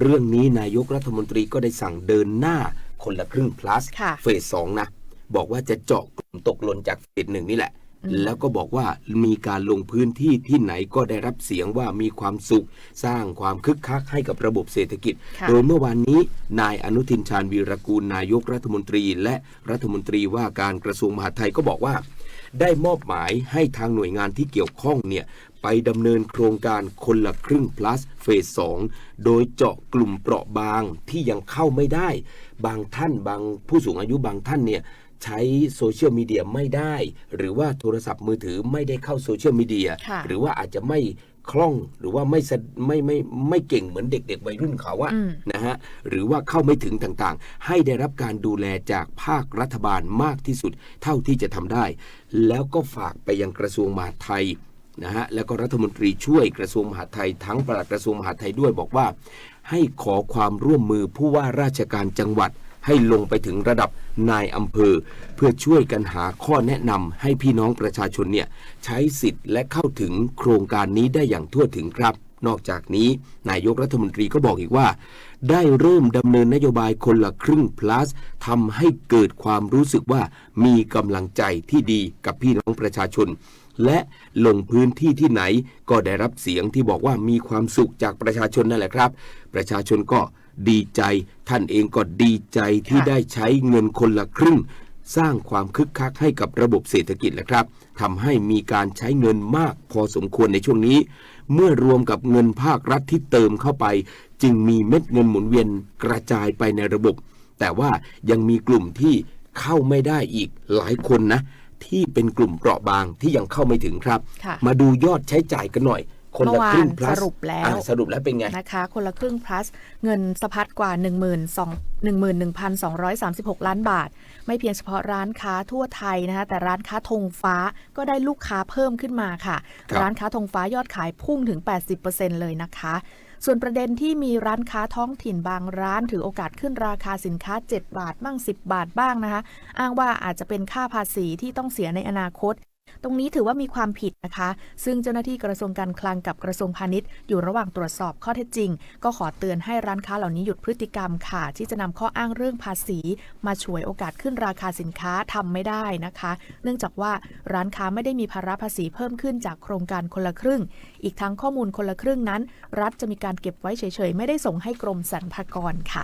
เรื่องนี้นายกรัฐมนตรีก็ได้สั่งเดินหน้าคนละครึ่ง plus ค่ะเฟสสองนะ บอกว่าจะเจาะกลุ่มตกหล่นจากเฟสหนึ่งนี่แหละ แล้วก็บอกว่ามีการลงพื้นที่ที่ไหนก็ได้รับเสียงว่ามีความสุข สร้างความคึกคักให้กับระบบเศรษฐกิจค่ะโดยเมื่อวานนี้ นายอนุทินชาญวีรกูลนายกรัฐมนตรี และรัฐมนตรีว่าการกระทรวงมหาดไทยก็บอกว่า ได้มอบหมายให้ทางหน่วยงานที่เกี่ยวข้องเนี่ยไปดำเนินโครงการคนละครึ่ง plus เฟส 2 โดยเจาะกลุ่มเปราะบางที่ยังเข้าไม่ได้ บางท่านบางผู้สูงอายุบางท่านเนี่ยใช้โซเชียลมีเดียไม่ได้ หรือว่าโทรศัพท์มือถือไม่ได้เข้าโซเชียลมีเดียค่ะหรือว่าอาจจะไม่ คล่องหรือว่าไม่สะไม่ไม่ไม่เก่งเหมือนเด็ก ๆ วัยรุ่นเขาอะอืมนะฮะหรือว่าเข้าไม่ถึงต่างๆ ให้ได้รับการดูแลจากภาครัฐบาลมากที่สุด เท่าที่จะทำได้ แล้วก็ฝากไปยังกระทรวงมหาดไทยนะฮะแล้วก็รัฐมนตรีช่วยกระทรวงมหาดไทยทั้งปลัดกระทรวงมหาดไทยด้วยบอกว่า ให้ขอความร่วมมือผู้ว่าราชการจังหวัด ให้ลงไปถึงระดับนายอำเภอ เพื่อช่วยกันหาข้อแนะนำให้พี่น้องประชาชนเนี่ยใช้สิทธิ์และเข้าถึงโครงการนี้ได้อย่างทั่วถึงครับ นอกจากนี้นายกรัฐมนตรีก็บอกอีกว่า ได้เริ่มดำเนินนโยบายคนละครึ่ง plus ทำให้เกิดความรู้สึกว่ามีกำลังใจที่ดีกับพี่น้องประชาชน และลงพื้นที่ที่ไหนก็ได้รับเสียงที่บอกว่ามีความสุขจากประชาชนนั่นแหละครับ ประชาชนก็ดีใจ ท่านเองก็ดีใจที่ได้ใช้เงินคนละครึ่ง สร้างความคึกคักให้กับระบบเศรษฐกิจแหละครับทำให้มีการใช้เงินมากพอสมควรในช่วงนี้ เมื่อรวมกับเงินภาครัฐที่เติมเข้าไป จึงมีเม็ดเงินหมุนเวียนกระจายไปในระบบ แต่ว่ายังมีกลุ่มที่เข้าไม่ได้อีกหลายคนนะ ที่เป็นกลุ่มเปราะบางที่ยังเข้าไม่ถึงครับค่ะมาดูยอดใช้จ่ายกันหน่อย คนละครึ่งเมื่อวาน plus สรุปแล้วอะสรุปแล้วเป็นไงนะคะ คนละครึ่ง plus เงินสะพัดกว่า 1 2 11,236 ล้านบาท ไม่เพียงเฉพาะร้านค้าทั่วไทยนะคะแต่ร้านค้าธงฟ้าก็ได้ลูกค้าเพิ่มขึ้นมาค่ะครับร้านค้าธงฟ้ายอดขายพุ่งถึง 80%เลยนะคะส่วนประเด็นที่มีร้านค้าท้องถิ่นบางร้าน ถือโอกาสขึ้นราคาสินค้า 7 บาทบ้าง 10 บาทบ้างนะคะ อ้างว่าอาจจะเป็นค่าภาษีที่ต้องเสียในอนาคต ตรงนี้ถือว่ามีความผิดนะคะ ซึ่งเจ้าหน้าที่กระทรวงการคลังกับกระทรวงพาณิชย์ อยู่ระหว่างตรวจสอบข้อเท็จจริง ก็ขอเตือนให้ร้านค้าเหล่านี้หยุดพฤติกรรมค่ะ ที่จะนำข้ออ้างเรื่องภาษี มาฉวยโอกาสขึ้นราคาสินค้าทำไม่ได้นะคะ เนื่องจากว่าร้านค้าไม่ได้มีภาระภาษีเพิ่มขึ้นจากโครงการคนละครึ่ง อีกทั้งข้อมูลคนละครึ่งนั้น รัฐจะมีการเก็บไว้เฉยๆ ไม่ได้ส่งให้กรมสรรพากรค่ะ